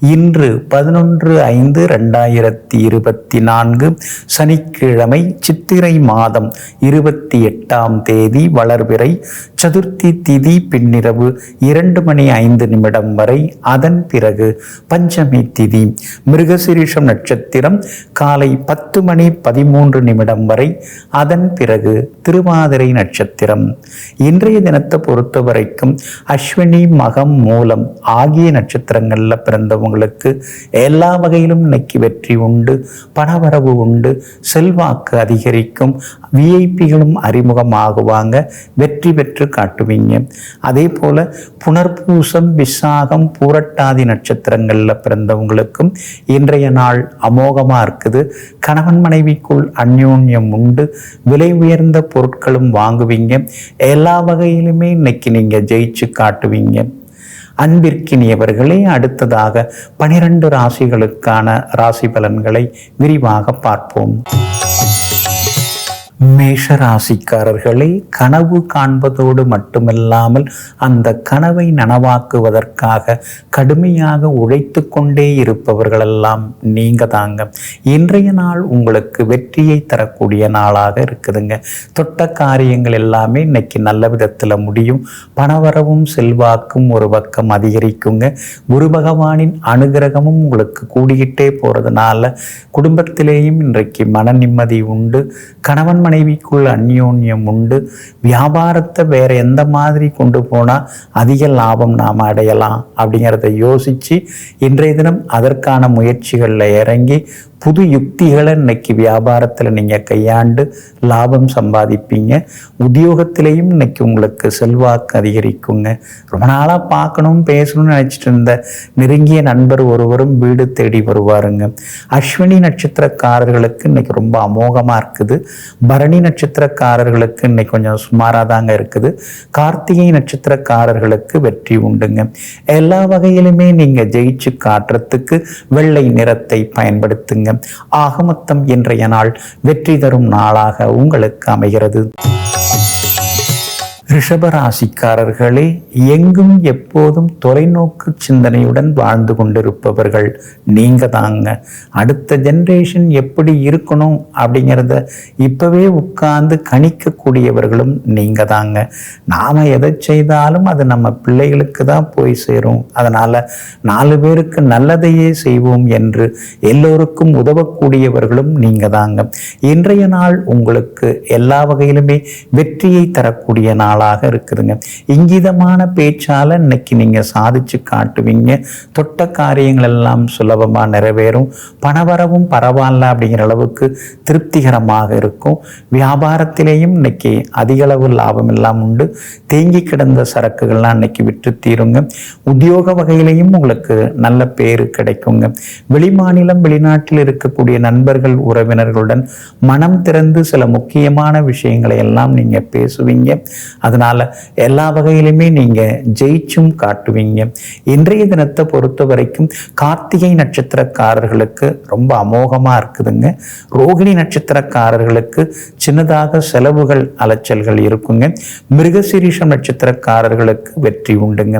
இன்று பதினொன்று ஐந்து ரெண்டாயிரத்தி இருபத்தி நான்கு சனிக்கிழமை சித்திரை மாதம் இருபத்தி எட்டாம் தேதி வளர்பிறை சதுர்த்தி திதி பின்னிரவு இரண்டு மணி ஐந்து நிமிடம் வரை. அதன் பிறகு பஞ்சமி திதி. மிருகசிரீஷம் நட்சத்திரம் காலை பத்து மணி பதிமூன்று நிமிடம் வரை. அதன் பிறகு திருமாதிரை நட்சத்திரம். இன்றைய தினத்தை பொறுத்த வரைக்கும் அஸ்வினி மகம் மூலம் ஆகிய நட்சத்திரங்களில் பிறந்தவங்க உங்களுக்கு எல்லா வகையிலும் இன்னைக்கு வெற்றி உண்டு பணவரவு உண்டு செல்வாக்கு அதிகரிக்கும் விஐபிகளும் அறிமுகமாகுவாங்க வெற்றி பெற்று காட்டுவீங்க. அதே போல புனர்பூசம் விசாகம் பூரட்டாதி நட்சத்திரங்கள்ல பிறந்தவங்களுக்கும் இன்றைய நாள் அமோகமா இருக்குது. கணவன் மனைவிக்குள் அந்யோன்யம் உண்டு விலை உயர்ந்த பொருட்களும் வாங்குவீங்க எல்லா வகையிலுமே இன்னைக்கு நீங்க ஜெயிச்சு காட்டுவீங்க. அன்பிற்கினியவர்களே அடுத்ததாக பனிரெண்டு ராசிகளுக்கான ராசி பலன்களை விரிவாக பார்ப்போம். மேஷ ராசிக்காரர்களே கனவு காண்பதோடு மட்டுமில்லாமல் அந்த கனவை நனவாக்குவதற்காக கடுமையாக உழைத்து கொண்டே இருப்பவர்களெல்லாம் நீங்க தாங்க. இன்றைய நாள் உங்களுக்கு வெற்றியை தரக்கூடிய நாளாக இருக்குதுங்க. தொட்ட காரியங்கள் எல்லாமே இன்னைக்கு நல்ல விதத்தில் முடியும். பணவரவும் செல்வாக்கும் ஒரு பக்கம் அதிகரிக்குங்க. குரு பகவானின் அனுகிரகமும் உங்களுக்கு கூடிக்கிட்டே போறதுனால குடும்பத்திலேயும் இன்றைக்கு மன நிம்மதி உண்டு. கணவன் மனைவிக்குள் அந்யோன்யம் உண்டு. வியாபாரத்தை வேற எந்த மாதிரி கொண்டு போனால் அதிக லாபம் நாம் அடையலாம் அப்படிங்கிறத யோசித்து இன்றைய தினம் அதற்கான முயற்சிகளில் இறங்கி புது யுக்திகளை இன்னைக்கு வியாபாரத்தில் நீங்கள் கையாண்டு லாபம் சம்பாதிப்பீங்க. உத்தியோகத்திலையும் இன்னைக்கு உங்களுக்கு செல்வாக்கு அதிகரிக்குங்க. ரொம்ப நாளாக பார்க்கணும் பேசணும்னு நினச்சிட்டு இருந்த நெருங்கிய நண்பர் ஒருவரும் வீடு தேடி வருவாருங்க. அஸ்வினி நட்சத்திரக்காரர்களுக்கு இன்னைக்கு ரொம்ப அமோகமாக இருக்குது. பரணி நட்சத்திரக்காரர்களுக்கு இன்னைக்கு கொஞ்சம் சுமாராக தாங்க இருக்குது. கார்த்திகை நட்சத்திரக்காரர்களுக்கு வெற்றி உண்டுங்க. எல்லா வகையிலுமே நீங்கள் ஜெயிச்சு காட்டுறதுக்கு வெள்ளை நிறத்தை பயன்படுத்துங்க. ஆகமத்தம் இன்றைய நாள் வெற்றி தரும் நாளாக உங்களுக்கு அமைகிறது. ரிஷபராசிக்காரர்களே எங்கும் எப்போதும் தொலைநோக்கு சிந்தனையுடன் வாழ்ந்து கொண்டிருப்பவர்கள் நீங்கள் தாங்க. அடுத்த ஜென்ரேஷன் எப்படி இருக்கணும் அப்படிங்கிறத இப்போவே உட்கார்ந்து கணிக்கக்கூடியவர்களும் நீங்கள் தாங்க. நாம் எதை செய்தாலும் அது நம்ம பிள்ளைகளுக்கு தான் போய் சேரும். அதனால் நாலு பேருக்கு நல்லதையே செய்வோம் என்று எல்லோருக்கும் உதவக்கூடியவர்களும் நீங்கள் தாங்க. இன்றைய நாள் உங்களுக்கு எல்லா வகையிலுமே வெற்றியை தரக்கூடிய நாள் ஆளாக இருக்குதுங்க. இங்கிதமான பேச்சால் இன்னைக்கு நீங்கள் சாதிச்சு காட்டுவீங்க. தொட்ட காரியங்கள் எல்லாம் சுலபமாக நிறைவேறும். பணவரவும் பரவாயில்ல அப்படிங்கிற அளவுக்கு திருப்திகரமாக இருக்கும். வியாபாரத்திலேயும் இன்னைக்கு அதிக அளவு லாபம் எல்லாம் உண்டு. தேங்கி கிடந்த சரக்குகள்லாம் இன்னைக்கு விற்று தீருங்க. உத்தியோக வகையிலையும் உங்களுக்கு நல்ல பேர் கிடைக்குங்க. வெளிமாநிலம் வெளிநாட்டில் இருக்கக்கூடிய நண்பர்கள் உறவினர்களுடன் மனம் திறந்து சில முக்கியமான விஷயங்களை எல்லாம் நீங்க பேசுவீங்க. அதனால் எல்லா வகையிலுமே நீங்கள் ஜெயிச்சும் காட்டுவீங்க. இன்றைய தினத்தை பொறுத்த வரைக்கும் கார்த்திகை நட்சத்திரக்காரர்களுக்கு ரொம்ப அமோகமா இருக்குதுங்க. ரோகிணி நட்சத்திரக்காரர்களுக்கு சின்னதாக செலவுகள் அலைச்சல்கள் இருக்குங்க. மிருகசிரீஷம் நட்சத்திரக்காரர்களுக்கு வெற்றி உண்டுங்க.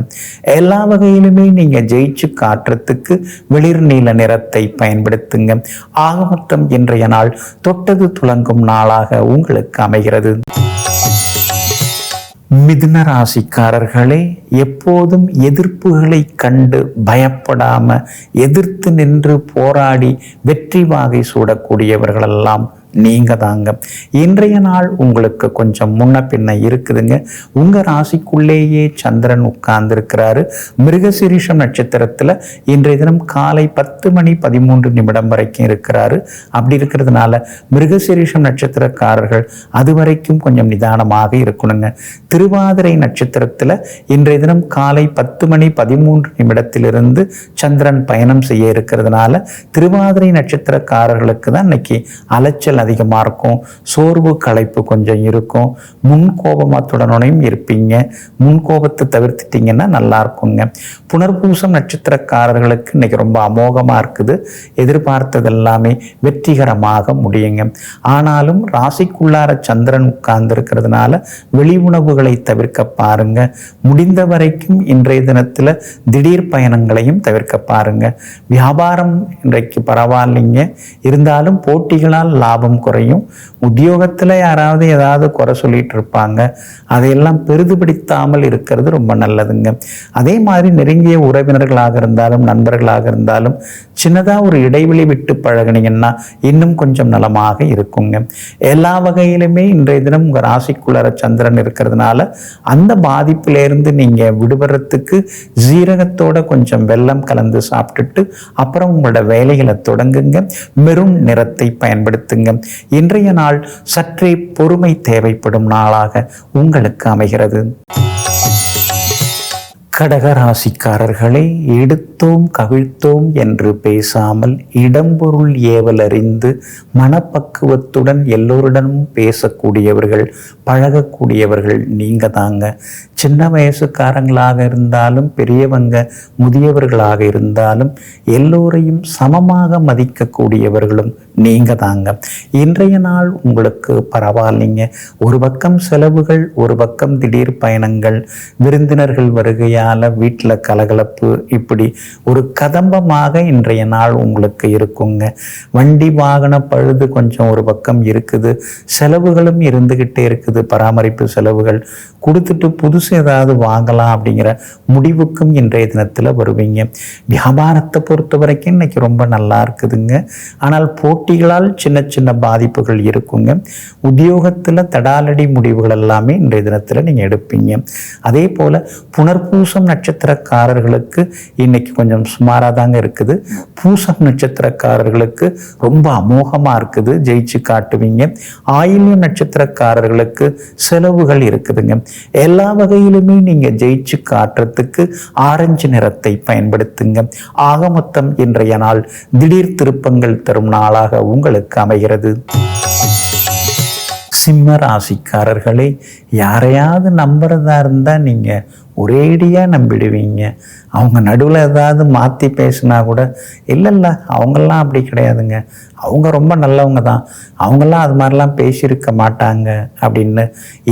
எல்லா வகையிலுமே நீங்க ஜெயிச்சு காட்டுறதுக்கு வெளிர் நீல நிறத்தை பயன்படுத்துங்க. ஆகமொத்தம் இன்றைய நாள் தொட்டது துளங்கும் நாளாக உங்களுக்கு அமைகிறது. மிதுன ராசிக்காரர்களே எப்போதும் எதிர்ப்புகளை கண்டு பயப்படாம எதிர்த்து நின்று போராடி வெற்றி வாகை சூடக்கூடியவர்களெல்லாம் நீங்க தாங்க இன்றைய நாள் உங்களுக்கு கொஞ்சம் முன்ன பின்ன இருக்குதுங்க. உங்க ராசிக்குள்ளேயே சந்திரன் உட்கார்ந்து இருக்கிறாரு மிருகசிரீஷம் நட்சத்திரத்துல இன்றைய தினம் காலை பத்து மணி பதிமூன்று நிமிடம் வரைக்கும் இருக்கிறாரு. அப்படி இருக்கிறதுனால மிருகசிரீஷம் நட்சத்திரக்காரர்கள் அது வரைக்கும் கொஞ்சம் நிதானமாக இருக்கணுங்க. திருவாதிரை நட்சத்திரத்துல இன்றைய தினம் காலை பத்து மணி பதிமூன்று நிமிடத்திலிருந்து சந்திரன் பயணம் செய்ய இருக்கிறதுனால திருவாதிரை நட்சத்திரக்காரர்களுக்கு தான் இன்னைக்கு அலைச்சல் வேலைகள் அதிகமாக இருக்கும். சோர்வு களைப்பு கொஞ்சம் இருக்கும். முன்கோபமாத்துடனுடையும் இருப்பீங்க. முன் கோபத்தை தவிர்த்துட்டீங்கன்னா நல்லா இருக்குங்க. புனர்பூசம் நட்சத்திரக்காரர்களுக்கு இன்னைக்கு ரொம்ப அமோகமாக இருக்குது. எதிர்பார்த்தது எல்லாமே வெற்றிகரமாக முடியுங்க. ஆனாலும் ராசிக்குள்ளார சந்திரன் உட்கார்ந்து இருக்கிறதுனால வெளி உணவுகளை தவிர்க்க பாருங்க. முடிந்த வரைக்கும் இன்றைய தினத்தில் திடீர் பயணங்களையும் தவிர்க்க பாருங்க. வியாபாரம் இன்றைக்கு பரவாயில்லைங்க. இருந்தாலும் போட்டிகளால் லாபம் குறையும். உத்தியோகத்தில் யாராவது ஏதாவது குறை சொல்லிட்டு இருப்பாங்க. அதையெல்லாம் பெரிதுபிடித்தாமல் இருக்கிறது ரொம்ப நல்லதுங்க. அதே மாதிரி நெருங்கிய உறவினர்களாக இருந்தாலும் நண்பர்களாக இருந்தாலும் சின்னதாக ஒரு இடைவெளி விட்டு பழகுனீங்கன்னா இன்னும் கொஞ்சம் நலமாக இருக்குங்க. எல்லா வகையிலுமே இன்றைய தினம் உங்கள் ராசிக்குள்ளர சந்திரன் இருக்கிறதுனால அந்த பாதிப்பிலேருந்து நீங்கள் விடுபடுறதுக்கு ஜீரகத்தோட கொஞ்சம் வெள்ளம் கலந்து சாப்பிட்டுட்டு அப்புறம் உங்களோட வேலைகளை தொடங்குங்க. மெரூன் நிறத்தை பயன்படுத்துங்க. இன்றைய நாள் சற்றே பொறுமை தேவைப்படும் நாளாக உங்களுக்கு அமைகிறது. கடகராசிக்காரர்களை எடுத்தோம் கவிழ்த்தோம் என்று பேசாமல் இடம்பொருள் ஏவல் அறிந்து மனப்பக்குவத்துடன் எல்லோருடனும் பேசக்கூடியவர்கள் பழகக்கூடியவர்கள் நீங்க தாங்க. சின்ன வயசுக்காரங்களாக இருந்தாலும் பெரியவங்க முதியவர்களாக இருந்தாலும் எல்லோரையும் சமமாக மதிக்கக்கூடியவர்களும் நீங்க தாங்க. இன்றைய நாள் உங்களுக்கு பரவாயில்லைங்க. ஒரு பக்கம் செலவுகள் ஒரு பக்கம் திடீர் பயணங்கள். விருந்தினர்கள் அதனால் வீட்டில் கலகலப்பு இப்படி ஒரு கதம்பமாக இன்றைய நாள் உங்களுக்கு இருக்குங்க. வண்டி வாகன பழுது கொஞ்சம் ஒரு பக்கம் இருக்குது. செலவுகளும் இருந்துக்கிட்டே இருக்குது. பராமரிப்பு செலவுகள். கொடுத்துட்டு புதுசு ஏதாவது வாங்கலாம் அப்படிங்கிற முடிவுக்கும் இன்றைய தினத்தில் வருவீங்க. வியாபாரத்தை பொறுத்த வரைக்கும் இன்னைக்கு ரொம்ப நல்லா இருக்குதுங்க. ஆனால் போட்டிகளால் சின்ன சின்ன பாதிப்புகள் இருக்குங்க. உத்தியோகத்தில் தடாலடி முடிவுகள் எல்லாமே இன்றைய தினத்தில் நீங்கள் எடுப்பீங்க. அதே போல் புனர்பூசம் நட்சத்திரக்காரர்களுக்கு இன்னைக்கு கொஞ்சம் சுமாராக தாங்க இருக்குது. பூசம் நட்சத்திரக்காரர்களுக்கு ரொம்ப அமோகமாக இருக்குது. ஜெயிச்சு காட்டுவீங்க. ஆயில்யம் நட்சத்திரக்காரர்களுக்கு செலவுகள் இருக்குதுங்க. எல்லா வகையிலுமே நீங்கள் ஜெயிச்சு காட்டுறதுக்கு ஆரஞ்சு நிறத்தை பயன்படுத்துங்க. ஆக மொத்தம் இன்றைய நாள் திடீர் திருப்பங்கள் தரும் நாளாக உங்களுக்கு அமைகிறது. சிம்ம ராசிக்காரர்களே யாரையாவது நம்புறதா இருந்தால் நீங்கள் ஒரேடியாக நம்பிடுவீங்க. அவங்க நடுவில் ஏதாவது மாற்றி பேசினா கூட இல்லை இல்லை அவங்கெல்லாம் அப்படி கிடையாதுங்க. அவங்க ரொம்ப நல்லவங்க தான். அவங்கெல்லாம் அது மாதிரிலாம் பேசியிருக்க மாட்டாங்க. அப்படின்னு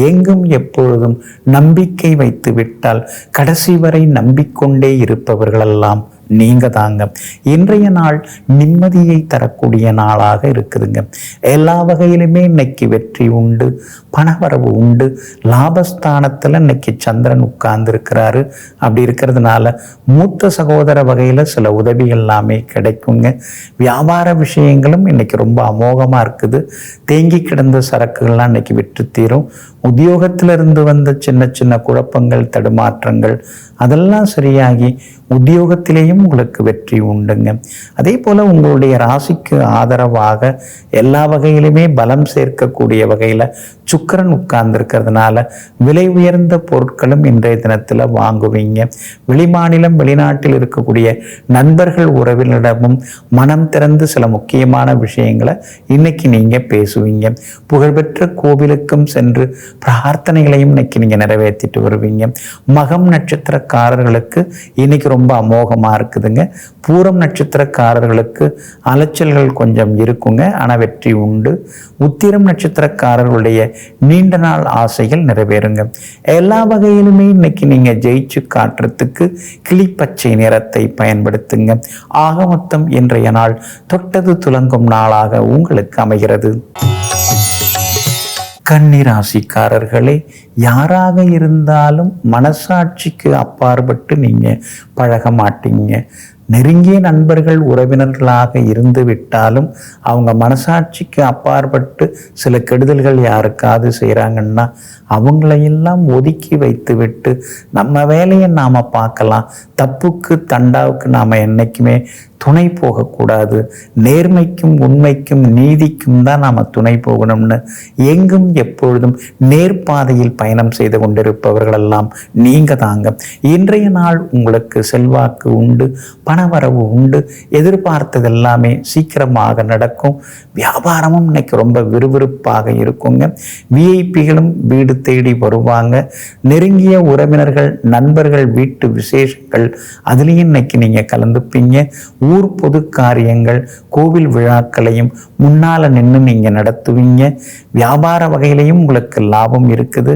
எங்கும் எப்பொழுதும் நம்பிக்கை வைத்து விட்டால் கடைசி வரை நம்பிக்கொண்டே இருப்பவர்களெல்லாம் நீங்க தாங்க இன்றைய நாள் நிம்மதியை தரக்கூடிய நாளாக இருக்குதுங்க. எல்லா வகையிலுமே இன்னைக்கு வெற்றி உண்டு பணவரவு உண்டு. லாபஸ்தானத்தில் இன்னைக்கு சந்திரன் உட்கார்ந்து இருக்கிறாரு அப்படி இருக்கிறதுனால மூத்த சகோதர வகையில் சில உதவி எல்லாமே கிடைக்குங்க. வியாபார விஷயங்களும் இன்னைக்கு ரொம்ப அமோகமாக இருக்குது. தேங்கி கிடந்த சரக்குகள்லாம் இன்னைக்கு விற்று தீரும். உத்தியோகத்திலிருந்து வந்த சின்ன சின்ன குழப்பங்கள் தடுமாற்றங்கள் அதெல்லாம் சரியாகி உத்தியோகத்திலேயும் உங்களுக்கு வெற்றி உண்டுங்க. அதே போல் உங்களுடைய ராசிக்கு ஆதரவாக எல்லா வகையிலுமே பலம் சேர்க்கக்கூடிய வகையில் சுக்கரன் உட்கார்ந்துருக்கிறதுனால விலை உயர்ந்த பொருட்களும் இன்றைய தினத்தில் வாங்குவீங்க. வெளிமாநிலம் வெளிநாட்டில் இருக்கக்கூடிய நண்பர்கள் உறவினரிடமும் மனம் திறந்து சில முக்கியமான விஷயங்களை இன்னைக்கு நீங்கள் பேசுவீங்க. புகழ்பெற்ற கோவிலுக்கும் சென்று பிரார்த்தனைகளையும் இன்னைக்கு நீங்கள் நிறைவேற்றிட்டு வருவீங்க. மகம் நட்சத்திரக்காரர்களுக்கு இன்னைக்கு ரொம்ப அமோகமாக இருக்குதுங்க. பூரம் நட்சத்திரக்காரர்களுக்கு அலைச்சல்கள் கொஞ்சம் இருக்குங்க. ஆனால் வெற்றி உண்டு. உத்திரம் நட்சத்திரக்காரர்களுடைய நீண்ட நாள் ஆசைகள் நிறைவேறுங்க. எல்லா வகையிலுமே இன்னைக்கு நீங்கள் ஜெயிச்சு காட்டுறதுக்கு கிளிப்பச்சை நிறத்தை பயன்படுத்துங்க. ஆக மொத்தம் இன்றைய நாள் தொட்டது துலங்கும் நாளாக உங்களுக்கு அமைகிறது. கன்னிராசிக்காரர்களே யாராக இருந்தாலும் மனசாட்சிக்கு அப்பாற்பட்டு நீங்கள் பழக மாட்டீங்க. நெருங்கிய நண்பர்கள் உறவினர்களாக இருந்து விட்டாலும் அவங்க மனசாட்சிக்கு அப்பாற்பட்டு சில கெடுதல்கள் யாருக்காவது செய்கிறாங்கன்னா அவங்களையெல்லாம் ஒதுக்கி வைத்து விட்டு நம்ம வேலையை நாம் பார்க்கலாம். தப்புக்கு தண்டாவுக்கு நாம் என்றைக்குமே துணை போகக்கூடாது. நேர்மைக்கும் உண்மைக்கும் நீதிக்கும் தான் நாம் துணை போகணும்னு எங்கும் எப்பொழுதும் நேர்பாதையில் பயணம் செய்து கொண்டிருப்பவர்களெல்லாம் நீங்க தாங்க. இன்றைய நாள் உங்களுக்கு செல்வாக்கு உண்டு பணவரவு உண்டு எதிர்பார்த்தது எல்லாமே சீக்கிரமாக நடக்கும். வியாபாரமும் இன்னைக்கு ரொம்ப விறுவிறுப்பாக இருக்குங்க. விஐபிகளும் வீடு தேடி வருவாங்க. நெருங்கிய உறவினர்கள் நண்பர்கள் வீட்டு விசேஷங்கள் அதுலேயும் இன்னைக்கு நீங்கள் கலந்துப்பீங்க. ஊர் பொது காரியங்கள் கோவில் விழாக்களையும் முன்னால் நின்று நீங்கள் நடத்துவீங்க. வியாபார வகையிலையும் உங்களுக்கு லாபம் இருக்குது.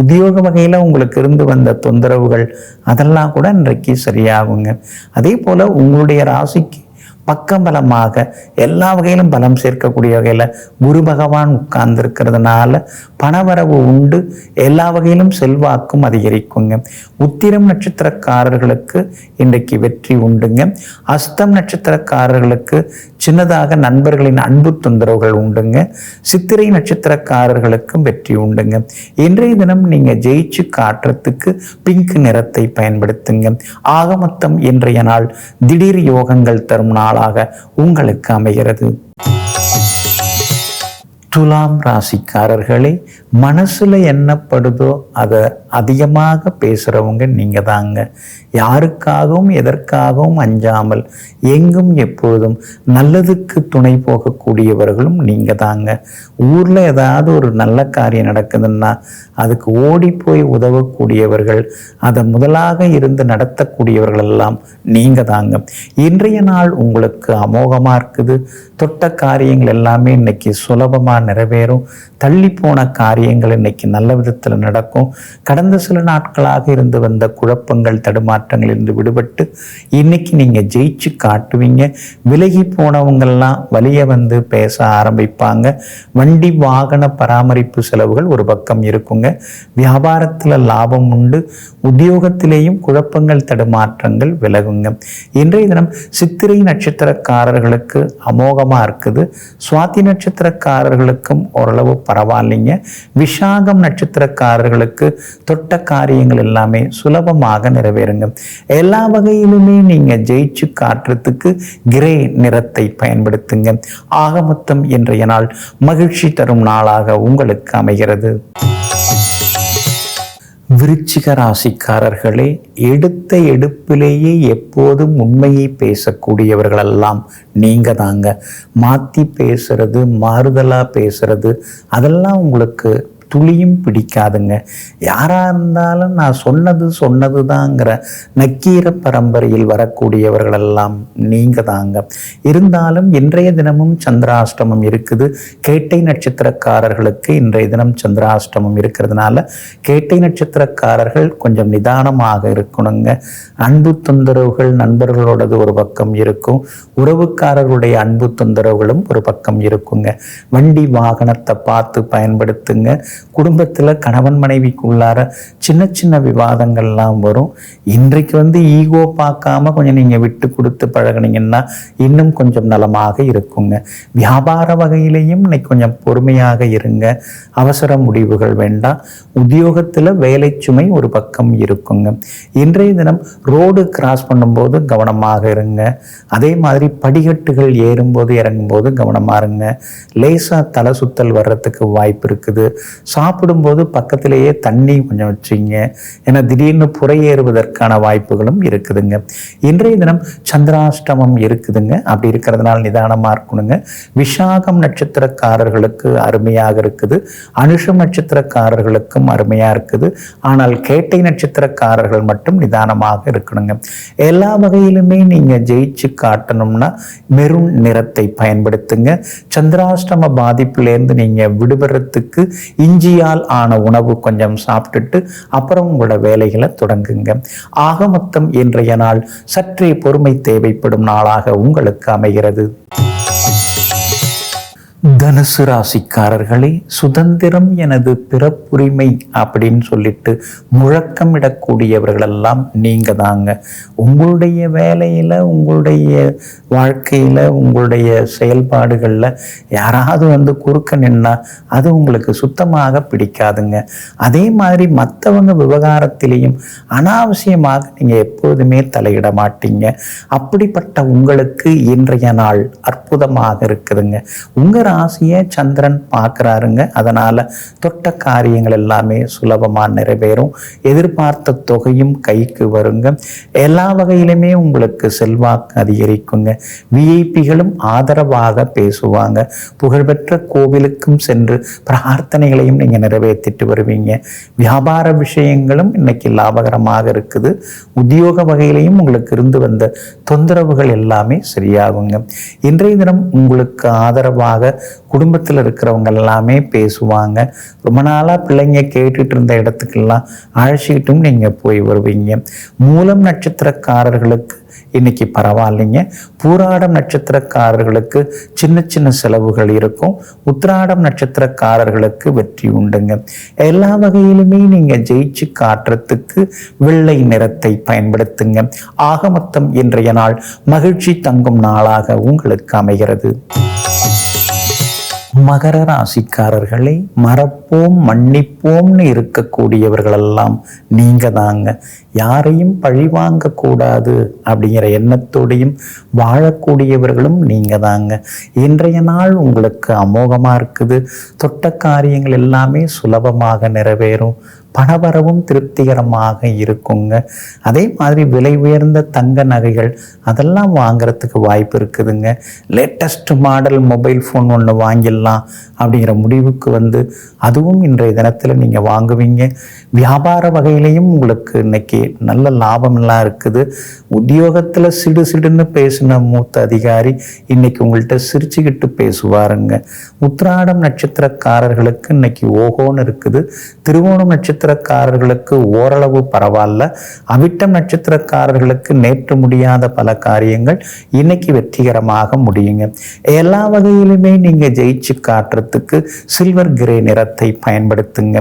உத்தியோக வகையில் உங்களுக்கு இருந்து வந்த தொந்தரவுகள் அதெல்லாம் கூட இன்றைக்கு சரியாகுங்க. அதே போல் உங்களுடைய ராசிக்கு பக்கபலமாக எல்லா வகையிலும் பலம் சேர்க்கக்கூடிய வகையில் குரு பகவான் உட்கார்ந்துருக்கிறதுனால பணவரவு உண்டு. எல்லா வகையிலும் செல்வாக்கும் அதிகரிக்குங்க. உத்திரம் நட்சத்திரக்காரர்களுக்கு இன்றைக்கு வெற்றி உண்டுங்க. அஸ்தம் நட்சத்திரக்காரர்களுக்கு சின்னதாக நண்பர்களின் அன்பு தொந்தரவுகள் உண்டுங்க. சித்திரை நட்சத்திரக்காரர்களுக்கும் வெற்றி உண்டுங்க. இன்றைய தினம் நீங்க ஜெயிச்சு காட்டுறதுக்கு பிங்க் நிறத்தை பயன்படுத்துங்க. ஆகமொத்தம் இன்றைய நாள் திடீர் யோகங்கள் தரும் நாளாக உங்களுக்கு அமைகிறது. துலாம் ராசிக்காரர்களே மனசில் என்னப்படுதோ அதை அதிகமாக பேசுகிறவங்க நீங்கள் தாங்க யாருக்காகவும் எதற்காகவும் அஞ்சாமல் எங்கும் எப்பொழுதும் நல்லதுக்கு துணை போகக்கூடியவர்களும் நீங்கள் தாங்க ஊரில் ஏதாவது ஒரு நல்ல காரியம் நடக்குதுன்னா அதுக்கு ஓடி போய் உதவக்கூடியவர்கள் அதை முதலாக இருந்து நடத்தக்கூடியவர்கள் எல்லாம் நீங்கள் தாங்க இன்றைய நாள் உங்களுக்கு அமோகமாக இருக்குது. தொட்ட காரியங்கள் எல்லாமே இன்னைக்கு எல்லாம் நிறைவேறும். தள்ளி போன காரியங்கள் இன்னைக்கு நல்ல விதத்தில் நடக்கும். கடந்த சில நாட்களாக இருந்து வந்த குழப்பங்கள் தடுமாற்றங்கள் இருந்து விடுபட்டு இன்னைக்கு நீங்கள் ஜெயிச்சு காட்டுவீங்க. விலகி போனவங்கள்லாம் வழிய வந்து பேச ஆரம்பிப்பாங்க. வண்டி வாகன பராமரிப்பு செலவுகள் ஒரு பக்கம் இருக்குங்க. வியாபாரத்தில் லாபம் உண்டு. உத்தியோகத்திலேயும் குழப்பங்கள் தடுமாற்றங்கள் விலகுங்க. இன்றைய தினம் சித்திரை நட்சத்திரக்காரர்களுக்கு அமோகமாக இருக்குது. சுவாதி நட்சத்திரக்காரர்களுக்கும் ஓரளவு பரவாயில்லைங்க. விஷாகம் நட்சத்திரக்காரர்களுக்கு தொட்ட காரியங்கள் எல்லாமே சுலபமாக நிறைவேறுங்க. எல்லா வகையிலுமே நீங்க ஜெயிச்சு காட்டுறதுக்கு கிரே நிறத்தை பயன்படுத்துங்க. ஆகமொத்தம் இன்றைய நாள் மகிழ்ச்சி தரும் நாளாக உங்களுக்கு அமைகிறது. விருச்சிக ராசிக்காரர்களே எடுத்த எடுப்பிலேயே எப்போதும் உண்மையை பேசக்கூடியவர்களெல்லாம் நீங்கள் தாங்க. மாற்றி பேசுறது மாறுதலாக பேசுறது அதெல்லாம் உங்களுக்கு துளியும் பிடிக்காதுங்க. யாராக இருந்தாலும் நான் சொன்னது சொன்னது தாங்கிற நக்கீர பரம்பரையில் வரக்கூடியவர்களெல்லாம் நீங்கள் தாங்க இருந்தாலும் இன்றைய தினமும் சந்திராஷ்டமம் இருக்குது. கேட்டை நட்சத்திரக்காரர்களுக்கு இன்றைய தினம் சந்திராஷ்டமம் இருக்கிறதுனால கேட்டை நட்சத்திரக்காரர்கள் கொஞ்சம் நிதானமாக இருக்கணுங்க. அன்பு தொந்தரவுகள் நண்பர்களோடது ஒரு பக்கம் இருக்கும். உறவுக்காரர்களுடைய அன்பு தொந்தரவுகளும் ஒரு பக்கம் இருக்குங்க. வண்டி வாகனத்தை பார்த்து பயன்படுத்துங்க. குடும்பத்தில் கணவன் மனைவிக்குள்ளார சின்ன சின்ன விவாதங்கள்லாம் வரும். இன்றைக்கு வந்து ஈகோ பார்க்காம கொஞ்சம் நீங்கள் விட்டு கொடுத்து பழகுனீங்கன்னா இன்னும் கொஞ்சம் நலமாக இருக்குங்க. வியாபார வகையிலையும் இன்னைக்கு கொஞ்சம் பொறுமையாக இருங்க. அவசர முடிவுகள் வேண்டாம். உத்தியோகத்தில் வேலை சுமை ஒரு பக்கம் இருக்குங்க. இன்றைய தினம் ரோடு கிராஸ் பண்ணும்போது கவனமாக இருங்க. அதே மாதிரி படிக்கட்டுகள் ஏறும்போது இறங்கும்போது கவனமாக இருங்க. லேசாக தலை சுத்தல் வர்றதுக்கு வாய்ப்பு இருக்குது. சாப்பிடும்போது பக்கத்திலேயே தண்ணி கொஞ்சம் வச்சுங்க. ஏன்னா திடீர்னு புறையேறுவதற்கான வாய்ப்புகளும் இருக்குதுங்க. இன்றைய தினம் சந்திராஷ்டமம் இருக்குதுங்க. அப்படி இருக்கிறதுனால நிதானமாக இருக்கணுங்க. விஷாகம் நட்சத்திரக்காரர்களுக்கு அருமையாக இருக்குது. அனுஷம் நட்சத்திரக்காரர்களுக்கும் அருமையாக இருக்குது. ஆனால் கேட்டை நட்சத்திரக்காரர்கள் மட்டும் நிதானமாக இருக்கணுங்க. எல்லா வகையிலுமே நீங்கள் ஜெயிச்சு காட்டணும்னா மெரூன் நிறத்தை பயன்படுத்துங்க. சந்திராஷ்டம பாதிப்புலேருந்து நீங்கள் விடுபடுறதுக்கு இஞ்சியால் ஆன உணவு கொஞ்சம் சாப்பிட்டுட்டு அப்புறம் உங்களோட வேலைகளை தொடங்குங்க. ஆக மொத்தம் இன்றைய நாள் சற்றே பொறுமை தேவைப்படும் நாளாக உங்களுக்கு அமைகிறது. தனுசு ராசிக்காரர்களே சுதந்திரம் எனது பிறப்புரிமை அப்படின்னு சொல்லிட்டு முழக்கமிடக்கூடியவர்களெல்லாம் நீங்கள் தாங்க. உங்களுடைய வேலையில் உங்களுடைய வாழ்க்கையில் உங்களுடைய செயல்பாடுகளில் யாராவது வந்து குறுக்க நின்னா அது உங்களுக்கு சுத்தமாக பிடிக்காதுங்க. அதே மாதிரி மற்றவங்க விவகாரத்திலையும் அனாவசியமாக நீங்கள் எப்போதுமே தலையிட மாட்டீங்க. அப்படிப்பட்ட உங்களுக்கு இன்றைய நாள் அற்புதமாக இருக்குதுங்க. உங்கள் ராசியை சந்திரன் பார்க்குறாருங்க. அதனால் தொட்ட காரியங்கள் எல்லாமே சுலபமாக நிறைவேறும். எதிர்பார்த்த தொகையும் கைக்கு வருங்க. எல்லா வகையிலுமே உங்களுக்கு செல்வாக்கு அதிகரிக்குங்க. விஐபிகளும் ஆதரவாக பேசுவாங்க. புகழ்பெற்ற கோவிலுக்கும் சென்று பிரார்த்தனைகளையும் நீங்கள் நிறைவேற்றிட்டு வருவீங்க. வியாபார விஷயங்களும் இன்னைக்கு லாபகரமாக இருக்குது. உத்தியோக வகையிலையும் உங்களுக்கு இருந்து வந்த தொந்தரவுகள் எல்லாமே சரியாகுங்க. இன்றைய தினம் உங்களுக்கு ஆதரவாக குடும்பத்தில் இருக்கிறவங்க எல்லாமே பேசுவாங்க. ரொம்ப நாளாக பிள்ளைங்க கேட்டுட்டு இருந்த இடத்துக்கெல்லாம் அழைச்சிக்கிட்டும் நீங்கள் போய் வருவீங்க. மூலம் நட்சத்திரக்காரர்களுக்கு இன்னைக்கு பரவாயில்லைங்க. பூராடம் நட்சத்திரக்காரர்களுக்கு சின்ன சின்ன செலவுகள் இருக்கும். உத்திராடம் நட்சத்திரக்காரர்களுக்கு வெற்றி உண்டுங்க. எல்லா வகையிலுமே நீங்க ஜெயிச்சு காட்டுறதுக்கு வெள்ளை நிறத்தை பயன்படுத்துங்க. ஆக மொத்தம் இன்றைய நாள் மகிழ்ச்சி தங்கும் நாளாக உங்களுக்கு அமைகிறது. மகர ராசிக்காரர்களை மறப்போம் மன்னிப்போம்னு இருக்கக்கூடியவர்களெல்லாம் நீங்க தாங்க யாரையும் பழிவாங்க கூடாது அப்படிங்கிற எண்ணத்தோடையும் வாழக்கூடியவர்களும் நீங்க தாங்க இன்றைய நாள் உங்களுக்கு அமோகமாக இருக்குது. தொட்ட காரியங்கள் எல்லாமே சுலபமாக நிறைவேறும். பணவரவும் திருப்திகரமாக இருக்குங்க. அதே மாதிரி விலை உயர்ந்த தங்க நகைகள் அதெல்லாம் வாங்குறதுக்கு வாய்ப்பு இருக்குதுங்க. லேட்டஸ்ட் மாடல் மொபைல் ஃபோன் ஒன்று வாங்கிடலாம் அப்படிங்கிற முடிவுக்கு வந்து அதுவும் இன்றைய தினத்தில் நீங்கள் வாங்குவீங்க. வியாபார வகையிலையும் உங்களுக்கு இன்னைக்கு நல்ல லாபமெல்லாம் இருக்குது. உத்தியோகத்தில் சிடு சிடுன்னு பேசின மூத்த அதிகாரி இன்னைக்கு உங்கள்கிட்ட சிரிச்சுக்கிட்டு பேசுவாருங்க. உத்ராடம் நட்சத்திரக்காரர்களுக்கு இன்னைக்கு ஓஹோன்னு இருக்குது. திருவோணம் நட்சத்திரக்காரர்களுக்கு ஓரளவு பரவாயில்ல. அவிட்டம் நட்சத்திரக்காரர்களுக்கு நேற்று முடியாத பல காரியங்கள் இன்னைக்கு வெற்றிகரமாக முடியுங்க. எல்லா வகையிலுமே நீங்க ஜெயிச்சு காட்டுறதுக்கு சில்வர் கிரே நிறத்தை பயன்படுத்துங்க.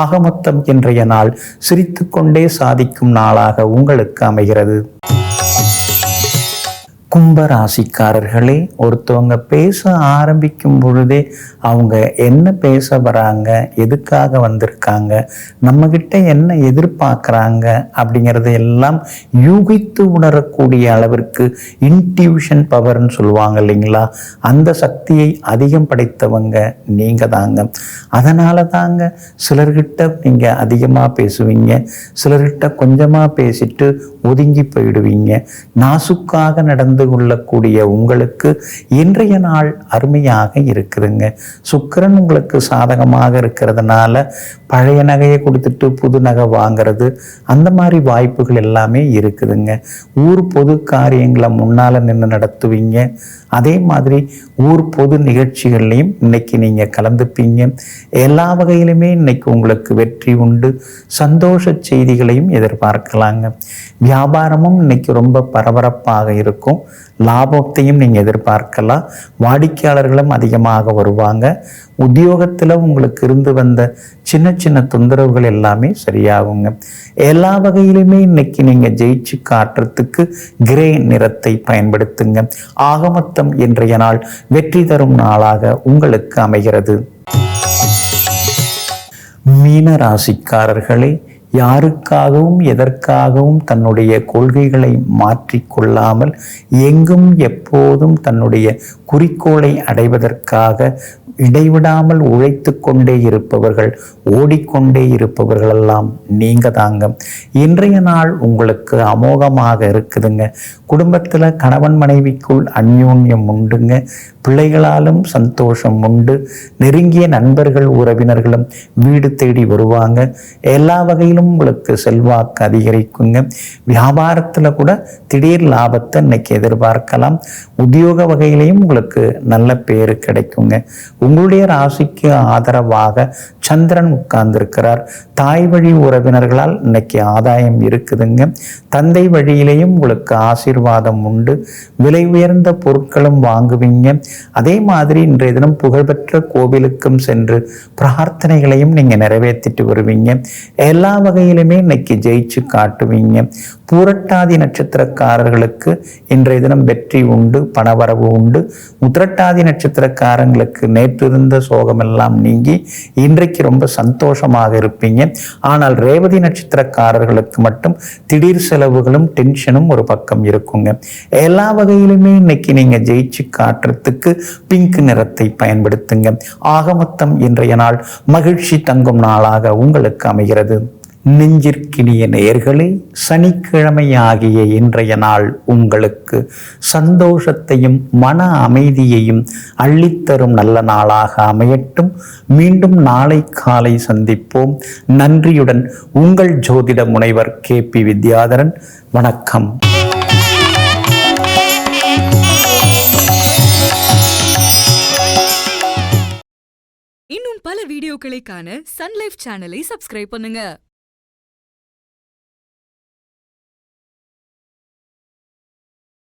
ஆக மொத்தம் இன்றைய நாள் சிரித்துக்கொண்டே சாதிக்கும் நாளாக உங்களுக்கு அமைகிறது. கும்ப ராசிக்காரர்களே ஒருத்தவங்க பேச ஆரம்பிக்கும் பொழுதே அவங்க என்ன பேச வராங்க எதுக்காக வந்திருக்காங்க நம்மக்கிட்ட என்ன எதிர்பார்க்குறாங்க அப்படிங்கிறத எல்லாம் யூகித்து உணரக்கூடிய அளவிற்கு இன்டியூஷன் பவர்னு சொல்லுவாங்க இல்லைங்களா? அந்த சக்தியை அதிகம் படைத்தவங்க நீங்கள் தாங்க. அதனால தாங்க சிலர்கிட்ட நீங்கள் அதிகமாக பேசுவீங்க சிலர்கிட்ட கொஞ்சமாக பேசிட்டு ஒதுங்கி போயிடுவீங்க. நாசுக்காக நடந்து கொள்ளக்கூடிய உங்களுக்கு இன்றைய நாள் அருமையாக இருக்குதுங்க. சுக்கிரன் உங்களுக்கு சாதகமாக இருக்கிறதுனால பழைய நகையை கொடுத்துட்டு புது நகை வாங்குறது அந்த மாதிரி வாய்ப்புகள் எல்லாமே இருக்குதுங்க. ஊர் பொது காரியங்களை முன்னால் நின்று நடத்துவீங்க. அதே மாதிரி ஊர் பொது நிகழ்ச்சிகள்லையும் இன்னைக்கு நீங்கள் கலந்துப்பீங்க. எல்லா வகையிலுமே இன்னைக்கு உங்களுக்கு வெற்றி உண்டு. சந்தோஷ செய்திகளையும் எதிர்பார்க்கலாங்க. வியாபாரமும் இன்னைக்கு ரொம்ப பரபரப்பாக இருக்கும். லாபத்தையும் நீங்கள் எதிர்பார்க்கலாம். வாடிக்கையாளர்களும் அதிகமாக வருவாங்க. உத்தியோகத்தில் உங்களுக்கு இருந்து வந்த சின்ன சின்ன தொந்தரவுகள் எல்லாமே சரியாகுங்க. எல்லா வகையிலுமே இன்னைக்கு நீங்கள் ஜெயிச்சு காட்டுறதுக்கு கிரே நிறத்தை பயன்படுத்துங்க. ஆகமத்தம் இன்றைய நாள் வெற்றி தரும் நாளாக உங்களுக்கு அமைகிறது. மீன ராசிக்காரர்களே யாருக்காகவும் எதற்காகவும் தன்னுடைய கொள்கைகளை மாற்றிக்கொள்ளாமல் எங்கும் எப்போதும் தன்னுடைய குறிக்கோளை அடைவதற்காக இடைவிடாமல் உழைத்து கொண்டே இருப்பவர்கள் ஓடிக்கொண்டே இருப்பவர்களெல்லாம் நீங்க தாங்க. இன்றைய நாள் உங்களுக்கு அமோகமாக இருக்குதுங்க. குடும்பத்தில் கணவன் மனைவிக்குள் அந்யோன்யம் உண்டுங்க. பிள்ளைகளாலும் சந்தோஷம் உண்டு. நெருங்கிய நண்பர்கள் உறவினர்களும் வீடு தேடி வருவாங்க. எல்லா வகையிலும் மேலும் உங்களுக்கு செல்வாக்கு அதிகரிக்குங்க. வியாபாரத்தில் கூட திடீர் லாபத்தை இன்னைக்கு எதிர்பார்க்கலாம். உத்தியோக வகையிலையும் உங்களுக்கு நல்ல பேரு கிடைக்குங்க. உங்களுடைய ராசிக்கு ஆதரவாக சந்திரன் உட்கார்ந்திருக்கிறார். தாய் வழி உறவினர்களால் இன்னைக்கு ஆதாயம் இருக்குதுங்க. தந்தை வழியிலையும் உங்களுக்கு ஆசீர்வாதம் உண்டு. விலை உயர்ந்த பொருட்களும் வாங்குவீங்க. அதே மாதிரி இன்றைய தினம் புகழ்பெற்ற கோவிலுக்கும் சென்று பிரார்த்தனைகளையும் நீங்க நிறைவேற்றிட்டு வருவீங்க. எல்லா வகையிலுமே இன்னைக்கு ஜெயிச்சு காட்டுவீங்க. பூரட்டாதி நட்சத்திரக்காரர்களுக்கு இன்றைய தினம் வெற்றி உண்டு பணவரவு உண்டு. உத்திரட்டாதி நட்சத்திரக்காரங்களுக்கு நேற்று இருந்த சோகமெல்லாம் நீங்கி இன்றைக்கு ரொம்ப சந்தோஷமாக இருப்பீங்க. ஆனால் ரேவதி நட்சத்திரக்காரர்களுக்கு மட்டும் திடீர் செலவுகளும் டென்ஷனும் ஒரு பக்கம் இருக்குங்க. எல்லா வகையிலுமே இன்னைக்கு நீங்க ஜெயிச்சு காட்டுறதுக்கு பிங்க் நிறத்தை பயன்படுத்துங்க. ஆக மொத்தம் இன்றைய நாள் மகிழ்ச்சி தங்கும் நாளாக உங்களுக்கு அமைகிறது. நெஞ்சிற்கினிய நேயர்களே சனிக்கிழமை ஆகிய இன்றைய நாள் உங்களுக்கு சந்தோஷத்தையும் மன அமைதியையும் அள்ளித்தரும் நல்ல நாளாக அமையட்டும். மீண்டும் நாளை காலை சந்திப்போம். நன்றியுடன் உங்கள் ஜோதிட முனைவர் கே பி வித்யாதரன். வணக்கம். இன்னும் பல வீடியோக்களை காண சன்லைஃப் சேனலை சப்ஸ்கிரைப் பண்ணுங்க.